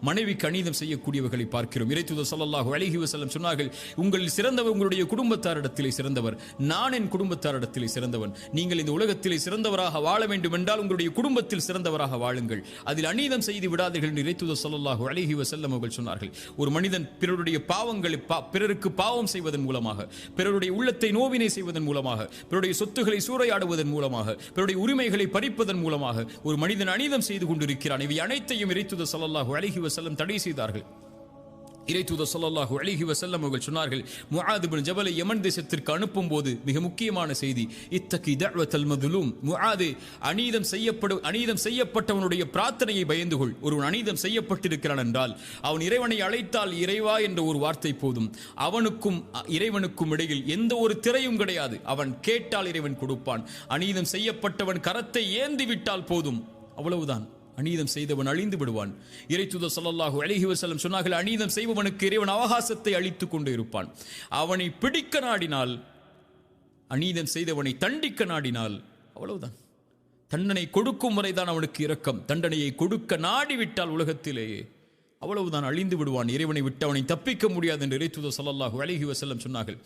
மனைவிக்கு கணிதம் செய்யக்கூடியவர்களை பார்க்கிறோம். இறைத்துத சல்லாஹூ அழகி வஸல்லம் சொன்னார்கள் உங்களில் சிறந்தவர் உங்களுடைய குடும்பத்தாரிடத்திலே சிறந்தவர். நான் என் குடும்பத்தாரிடத்திலே சிறந்தவன். நீங்கள் இந்த உலகத்திலே சிறந்தவராக வாழ வேண்டும் என்றால் உங்களுடைய குடும்பத்தில் சிறந்தவராக வாழுங்கள். அதில் அநீதம் செய்து விடாதீர்கள் என்று இறைத்துத சல்லாஹூ அழகி வசல்லம் அவர்கள் சொன்னார்கள். ஒரு மனிதன் பிறருடைய பாவங்களை பா- பிறருக்கு பாவம் செய்வதன் மூலமாக பிறருடைய உள்ளத்தை நோவினை செய்வதன் மூலமாக பிறருடைய சொத்துக்களை சூறையாடுவதன் மூலமாக பிறருடைய உரிமைகளை பறிப்பதன் மூலமாக ஒரு மனிதன் அநீதம் செய்து கொண்டிருக்கிறான். இவை அனைத்தையும் இறைத்துத சல்லாஹூ அழகி வசல்லம் தடை செய்தார்கள். இறை தூத ஸல்லல்லாஹு அழகி வசல்லம் அவர்கள் சொன்னார்கள் முஆத் இப்னு ஜபலை யமன் தேசத்திற்கு அனுப்பும் போது மிக முக்கியமான செய்தி இத்தகி தழ்வத்தல் மதுலும். முஆது அநீதம் செய்யப்படும் அநீதம் செய்யப்பட்டவனுடைய பிரார்த்தனையை பயந்து கொள். ஒருவன் அநீதம் செய்யப்பட்டிருக்கிறான் என்றால் அவன் இறைவனை அழைத்தால் இறைவா என்ற ஒரு வார்த்தை போதும். அவனுக்கும் இறைவனுக்கும் இடையில் எந்த ஒரு திரையும் கிடையாது. அவன் கேட்டால் இறைவன் கொடுப்பான். அநீதம் செய்யப்பட்டவன் கரத்தை ஏந்தி விட்டால் போதும். அவ்வளவுதான். அநீதம் செய்தவன் அழிந்து விடுவான். இறைத்துத சொல்லல்லாஹு அழகி வசலம் சொன்னார்கள் அநீதம் செய்பவனுக்கு இறைவன் அவகாசத்தை அளித்துக் கொண்டு இருப்பான் அவனை பிடிக்க நாடினால் அநீதம் செய்தவனை தண்டிக்க நாடினால் அவ்வளவுதான். தண்டனை கொடுக்கும் வரைதான் அவனுக்கு இரக்கம். தண்டனையை கொடுக்க நாடிவிட்டால் உலகத்திலேயே அவ்வளவுதான் அழிந்து விடுவான். இறைவனை விட்டு அவனை தப்பிக்க முடியாது என்று இறைத்துத சொல்லல்லாஹு அழகி வஸல்லம் சொன்னார்கள்.